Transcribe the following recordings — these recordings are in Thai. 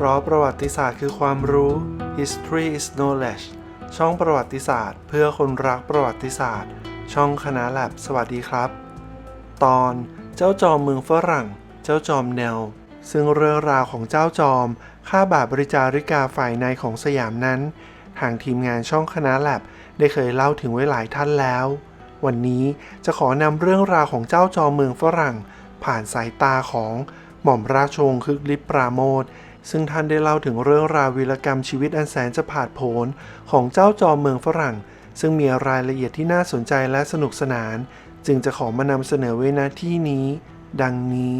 เพราะประวัติศาสตร์คือความรู้ history is knowledge ช่องประวัติศาสตร์ เพื่อคนรักประวัติศาสตร์ ช่องคณะแลบสวัสดีครับ ตอนเจ้าจอมเมืองฝรั่ง เจ้าจอมแนว ซึ่งเรื่องราวของเจ้าจอมฆ่าบาปบริจาริกาฝ่ายในของสยามนั้น ทางทีมงานช่องคณะแลบได้เคยเล่าถึงไว้หลายท่านแล้ว วันนี้จะขอนำเรื่องราวของเจ้าจอมเมืองฝรั่ง ผ่านสายตาของหม่อมราชวงศ์คึกฤทธิ์ปราโมท ซึ่งท่านได้เล่าถึงเรื่องราววีรกรรมชีวิตอันแสนจะผาดโผนของเจ้าจอมเมืองฝรั่ง ซึ่งมีรายละเอียดที่น่าสนใจและสนุกสนาน จึงจะขอมานำเสนอไว้ณที่นี้ ดังนี้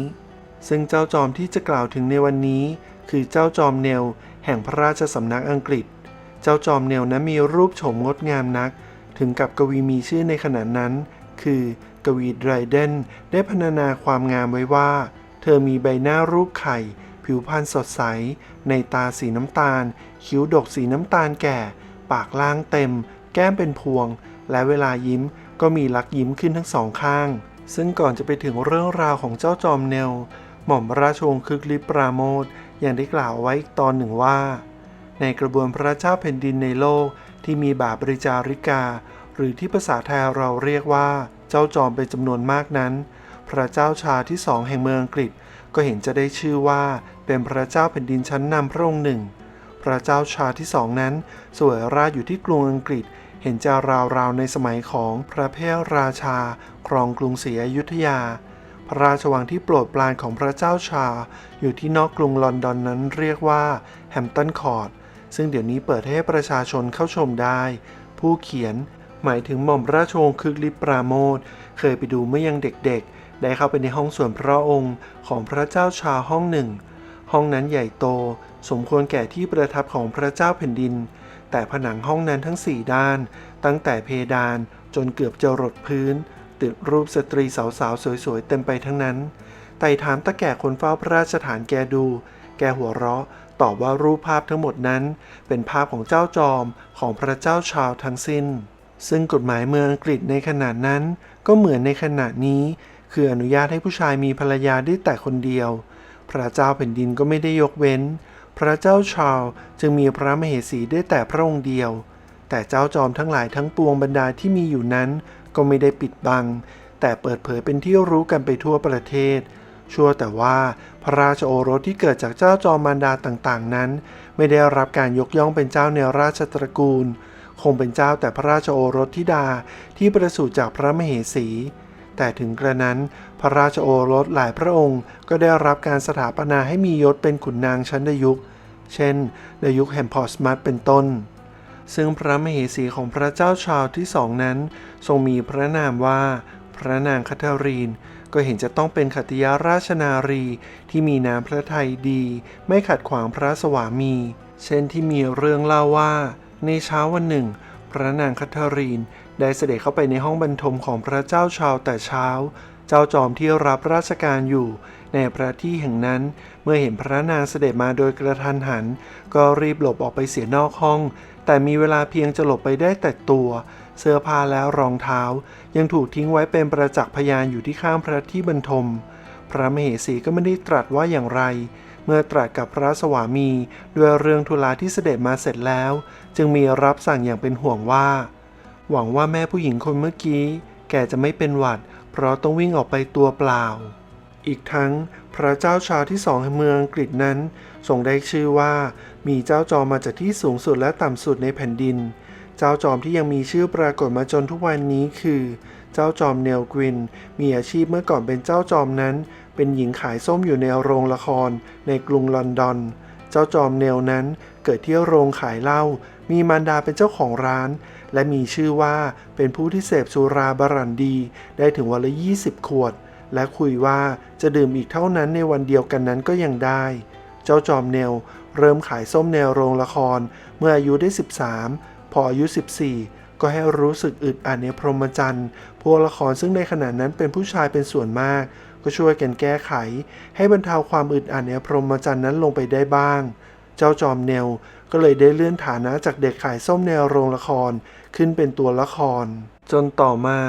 ซึ่งเจ้าจอมที่จะกล่าวถึงในวันนี้ คือเจ้าจอมเนลแห่งพระราชสำนักอังกฤษ เจ้าจอมเนลนั้นมีรูปโฉมงดงามนัก ถึงกับกวีมีชื่อในขณะนั้น คือกวีไดรเดนได้พรรณนาความงามไว้ว่า เธอมีใบหน้ารูปไข่ ผิวพรรณสดใส ในตาสีน้ำตาล คิ้วดกสีน้ำตาลแก่ ปากล่างเต็ม แก้มเป็นพวง และเวลายิ้มก็มีลักยิ้มขึ้นทั้งสองข้าง ซึ่งก่อนจะไปถึงเรื่องราวของเจ้าจอมเนล หม่อมราชวงศ์คึกฤทธิ์ปราโมทยังได้กล่าวไว้อีกตอนหนึ่งว่า ในกระบวนพระเจ้าแผ่นดินในโลกที่มีบาปริจาริกา หรือที่ภาษาไทยเราเรียกว่า เจ้าจอมเป็นจำนวนมากนั้น พระเจ้าชาที่สองแห่งเมืองอังกฤษ ก็เห็นจะได้ชื่อว่าเป็นพระเจ้าแผ่นดินชั้นนำพระองค์หนึ่ง พระเจ้าชาที่สองนั้นสวยราชอยู่ที่กรุงอังกฤษ เห็นจะราวๆในสมัยของพระเพทราชา ครองกรุงศรีอยุธยา พระราชวังที่โปรดปรานของพระเจ้าชา อยู่ที่นอกกรุงลอนดอนนั้นเรียกว่าแฮมตันคอร์ทซึ่งเดี๋ยวนี้เปิดให้ประชาชนเข้าชมได้ ผู้เขียนหมายถึงหม่อมราชวงศ์คึกฤทธิ์ปราโมทเคยไปดูเมื่อยังเด็กๆ ได้เข้าไปในห้องส่วนพระองค์ของพระเจ้าชาห้องหนึ่ง ห้องนั้นใหญ่โต สมควรแก่ที่ประทับของพระเจ้าแผ่นดิน แต่ผนังห้องนั้นทั้งสี่ด้าน ตั้งแต่เพดานจนเกือบจะรดพื้น ติดรูปสตรีสาวๆสวยๆเต็มไปทั้งนั้น ไต่ถามตะแก่คนเฝ้าพระราชฐานแกดู แกหัวเราะ ตอบว่ารูปภาพทั้งหมดนั้น เป็นภาพของเจ้าจอมของพระเจ้าชาวทั้งสิ้น ซึ่งกฎหมายเมืองอังกฤษในขณะนั้น ก็เหมือนในขณะนี้ คืออนุญาตให้ผู้ชายมีภรรยาได้แต่คนเดียว พระเจ้าแผ่นดินก็ไม่ได้ยกเว้น พระเจ้าชาวจึงมีพระมเหสีได้แต่พระองค์เดียว แต่เจ้าจอมทั้งหลายทั้งปวงบรรดาที่มีอยู่นั้น ก็ไม่ได้ปิดบัง แต่เปิดเผยเป็นที่รู้กันไปทั่วประเทศ ชัวแต่ว่าพระราชโอรสที่เกิดจากเจ้าจอมมารดาต่างๆ นั้น ไม่ได้รับการยกย่องเป็นเจ้าในราชตระกูล คงเป็นเจ้าแต่พระราชโอรสธิดาที่ประสูติจากพระมเหสี แต่ถึงกระนั้น พระราชโอรสหลายพระองค์ก็ได้รับการสถาปนาให้มียศเป็นขุนนางชั้นดยุค เช่น ในยุคแฮมพอสมัตเป็นต้น ซึ่งพระมเหสีของพระเจ้าชาวที่สองนั้น ทรงมีพระนามว่า พระนางคัทธารีน ก็เห็นจะต้องเป็นขัตติยาราชนารีที่มีน้ำพระทัยดี ไม่ขัดขวางพระสวามี เช่นที่มีเรื่องเล่าว่า ในเช้าวันหนึ่ง พระนางคัทธารีน ได้เสด็จเข้าไปในห้องบรรทมของพระเจ้าชาวแต่เช้า เจ้าจอมที่รับราชการอยู่ ในพระที่แห่งนั้น เมื่อเห็นพระนางเสด็จมาโดยกระทันหัน ก็รีบหลบออกไปเสียนอกห้อง แต่มีเวลาเพียงจะหลบไปได้แต่ตัว เสื้อผ้าและรองเท้า ยังถูกทิ้งไว้เป็นประจักษ์พยานอยู่ที่ข้างพระที่บรรทม พระมเหสีก็ไม่ได้ตรัสว่าอย่างไรเมื่อตรัสกับพระสวามีด้วยเรื่องธุระที่เสด็จมาเสร็จแล้ว จึงมีรับสั่งอย่างเป็นห่วงว่า หวังว่าแม่ผู้หญิงคนเมื่อกี้ แกจะไม่เป็นหวัด เพราะต้องวิ่งออกไปตัวเปล่า อีกทั้งพระเจ้าชาที่สองแห่งเมืองอังกฤษนั้นทรงได้ชื่อว่ามีเจ้าจอมมาจากที่สูงสุดและต่ำสุดในแผ่นดิน เจ้าจอมที่ยังมีชื่อปรากฏมาจนทุกวันนี้คือ เจ้าจอมเนลกวิน มีอาชีพเมื่อก่อนเป็นเจ้าจอมนั้น เป็นหญิงขายส้มอยู่ในโรงละครในกรุงลอนดอน เจ้าจอมเนลนั้นเกิดที่โรงขายเหล้า มีมารดาเป็นเจ้าของร้าน และมีชื่อว่าเป็นผู้ที่เสพสุราบรันดี ได้ถึงวันละ 20 ขวด และคุยว่าจะดื่มอีกเท่านั้นในวันเดียวกันนั้นก็ยังได้ เจ้าจอมเนลเริ่มขายส้มในโรงละคร เมื่ออายุได้ 13 พออายุ 14 ก็ให้รู้สึกอึดอัดในพรหมจรรย์ พวกละครซึ่งในขณะนั้นเป็นผู้ชายเป็นส่วนมาก ก็ช่วยกันแก้ไข ให้บรรเทาความอึดอัดในพรหมจรรย์นั้นลงไปได้บ้าง เจ้าจอมเนลก็เลยได้เลื่อนฐานะจากเด็กขายส้มในโรงละครขึ้นเป็นตัวละคร จนต่อมา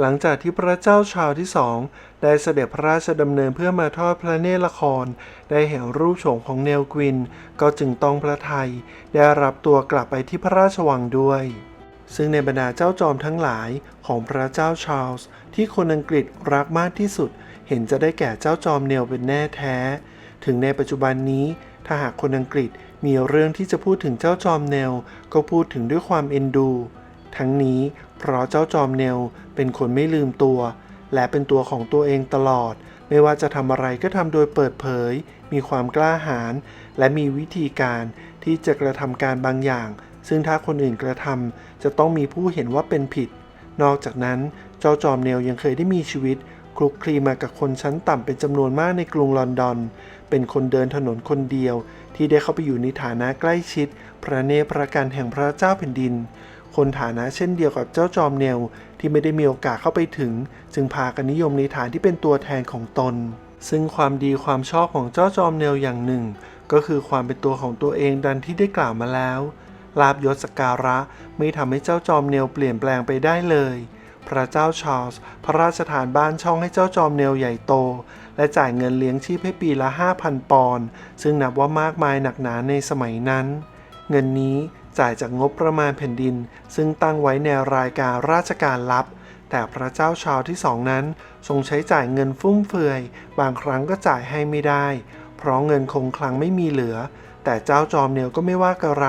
หลังจากที่พระเจ้าชาวที่สองได้เสด็จพระราชดำเนินเพื่อมาทอดพระเนตรละคร ได้เห็นรูปโฉมของเนลกวิน ก็จึงต้องพระไทย ได้รับตัวกลับไปที่พระราชวังด้วย ซึ่งในบรรดาเจ้าจอมทั้งหลายของพระเจ้าชาร์ลส์ที่คนอังกฤษรักมากที่สุด เห็นจะได้แก่เจ้าจอมเนลเป็นแน่แท้ ถึงในปัจจุบันนี้ถ้าหากคนอังกฤษมีเรื่องที่จะพูดถึงเจ้าจอมเนลก็พูดถึงด้วยความเอ็นดู ทั้งนี้เพราะเจ้าจอมเนลเป็นคนไม่ลืมตัว และเป็นตัวของตัวเองตลอด ไม่ว่าจะทำอะไรก็ทำโดยเปิดเผย มีความกล้าหาญและมีวิธีการที่จะกระทำการบางอย่าง ซึ่งถ้าคนอื่นกระทำจะต้องมีผู้เห็นว่าเป็นผิด นอกจากนั้นเจ้าจอมเนลยังเคยได้มีชีวิต คลุกคลีมากับคนชั้นต่ำเป็นจำนวนมากในกรุงลอนดอน เป็นคนเดินถนนคนเดียว ที่ได้เข้าไปอยู่ในฐานะใกล้ชิด พระเนตรพระกันแห่งพระเจ้าแผ่นดิน คนฐานะเช่นเดียวกับเจ้าจอมเนลที่ไม่ได้มีโอกาสเข้าไปถึง จึงพากันนิยมในฐานที่เป็นตัวแทนของตน ซึ่งความดีความชอบของเจ้าจอมเนลอย่างหนึ่ง ก็คือความเป็นตัวของตัวเองดันที่ได้กล่าวมาแล้วลาบยศสกการะไม่ทำให้เจ้าจอมเนลเปลี่ยนแปลงไปได้เลย พระเจ้าชาร์ลส์พระราชทานบ้านช่องให้เจ้าจอมเนลใหญ่โต และจ่ายเงินเลี้ยงชีพให้ปีละ 5,000 ปอนด์ซึ่งนับว่ามากมายหนักหนาในสมัยนั้น เงินนี้จ่ายจากงบประมาณแผ่นดิน ซึ่งตั้งไว้ในรายการราชการลับ แต่พระเจ้าชาวที่สองนั้น ทรงใช้จ่ายเงินฟุ่มเฟือย บางครั้งก็จ่ายให้ไม่ได้ เพราะเงินคงคลังไม่มีเหลือ แต่เจ้าจอมเนลก็ไม่ว่ากระไร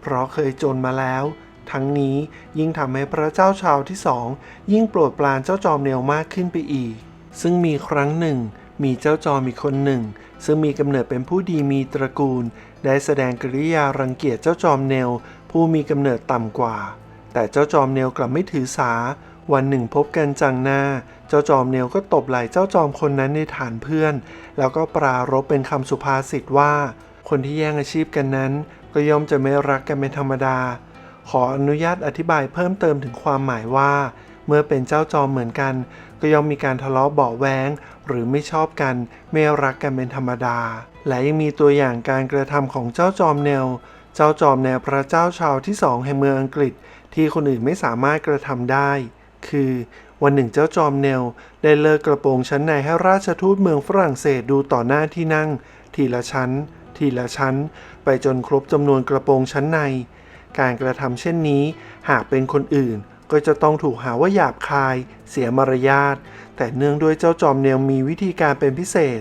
เพราะเคยจนมาแล้ว ทั้งนี้ยิ่งทำให้พระเจ้าชาวที่สองยิ่งโปรดปรานเจ้าจอมเนลมากขึ้นไปอีก ซึ่งมีครั้งหนึ่ง มีเจ้าจอมอีกคนหนึ่ง ซึ่งมีกำเนิดเป็นผู้ดีมีตระกูล ได้แสดงกริยารังเกียจเจ้าจอมเนลผู้มีกำเนิดต่ำกว่า แต่เจ้าจอมเนลกลับไม่ถือสา วันหนึ่งพบกันจังหน้า เจ้าจอมเนลก็ตบไหล่เจ้าจอมคนนั้นในฐานเพื่อน แล้วก็ปรารบเป็นคำสุภาษิตว่า คนที่แย่งอาชีพกันนั้น ก็ย่อมจะไม่รักกันเป็นธรรมดา ขออนุญาตอธิบายเพิ่มเติมถึงความหมายว่า เมื่อเป็นเจ้าจอมเหมือนกัน ก็ย่อมมีการทะเลาะเบาแว้งหรือไม่ชอบกัน ไม่รักกันเป็นธรรมดา และยังมีตัวอย่างการกระทำของเจ้าจอมเนล เจ้าจอมแนวพระเจ้าชาวที่สองแห่งเมืองอังกฤษ ที่คนอื่นไม่สามารถกระทำได้ คือวันหนึ่งเจ้าจอมเนล ได้เลิกกระโปรงชั้นในให้ราชทูตเมืองฝรั่งเศสดูต่อหน้าที่นั่ง ทีละชั้น ทีละชั้น ไปจนครบจำนวนกระโปรงชั้นใน การกระทำเช่นนี้ หากเป็นคนอื่นก็จะต้องถูกหาว่าหยาบคาย เสียมารยาท แต่เนื่องด้วยเจ้าจอมเนลมีวิธีการเป็นพิเศษ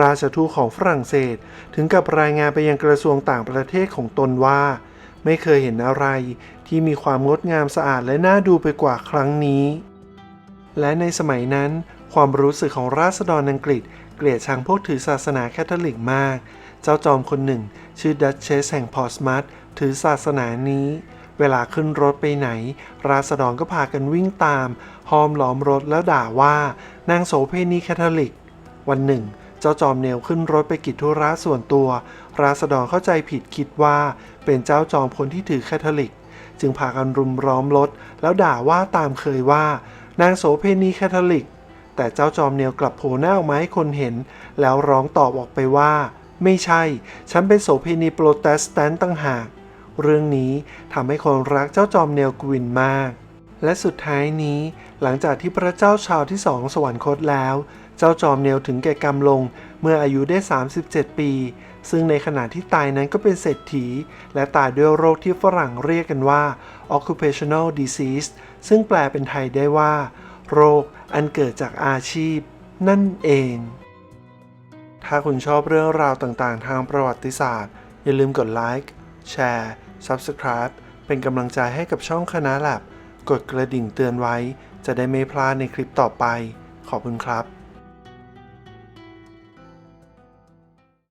ราชทูตของฝรั่งเศส ถึงกับรายงานไปยังกระทรวงต่างประเทศของตนว่า ไม่เคยเห็นอะไร ที่มีความงดงามสะอาดและน่าดูไปกว่าครั้งนี้ และในสมัยนั้น ความรู้สึกของราษฎรอังกฤษ เกลียดชังพวกถือศาสนาแคทอลิกมาก เจ้าจอมคนหนึ่ง ชื่อดัชเชสแห่งพอร์สมัต ถือศาสนานี้ เวลาขึ้นรถไปไหน ราษฎรก็พากันวิ่งตามห้อมล้อมรถแล้วด่าว่านางโสเพณีแคทอลิก วันหนึ่ง เจ้าจอมเนลขึ้นรถไปกิจธุระส่วนตัว ราษฎรเข้าใจผิดคิดว่าเป็นเจ้าจอมคนที่ถือแคทอลิก จึงพากันรุมล้อมรถ แล้วด่าว่าตามเคยว่า นางโสเพณีแคทอลิก แต่เจ้าจอมเนลกลับโผล่หน้าออกมาให้คนเห็น แล้วร้องตอบออกไปว่า ไม่ใช่ ฉันเป็นโสเพณีโปรเตสแตนต์ต่างหาก เรื่องนี้ทำให้คนรักเจ้าจอมเนลกวินมาก และสุดท้ายนี้หลังจากที่พระเจ้าชาวที่สองสวรรคตแล้ว เจ้าจอมเนลถึงแก่กรรมลงเมื่ออายุได้ 37 ปี ซึ่งในขณะที่ตายนั้นก็เป็นเศรษฐี และตายด้วยโรคที่ฝรั่งเรียกกันว่า occupational disease ซึ่งแปลเป็นไทยได้ว่า โรคอันเกิดจากอาชีพ นั่นเอง ถ้าคุณชอบเรื่องราวต่างๆ ทางประวัติศาสตร์ อย่าลืมกดไลค์แชร์ Subscribe เป็นกำลังใจให้กับช่องคณะ l ลบกดกระดิ่งเตือนไว้ จะได้ไม่พลาดในคลิปต่อไป ขอบคุณครับ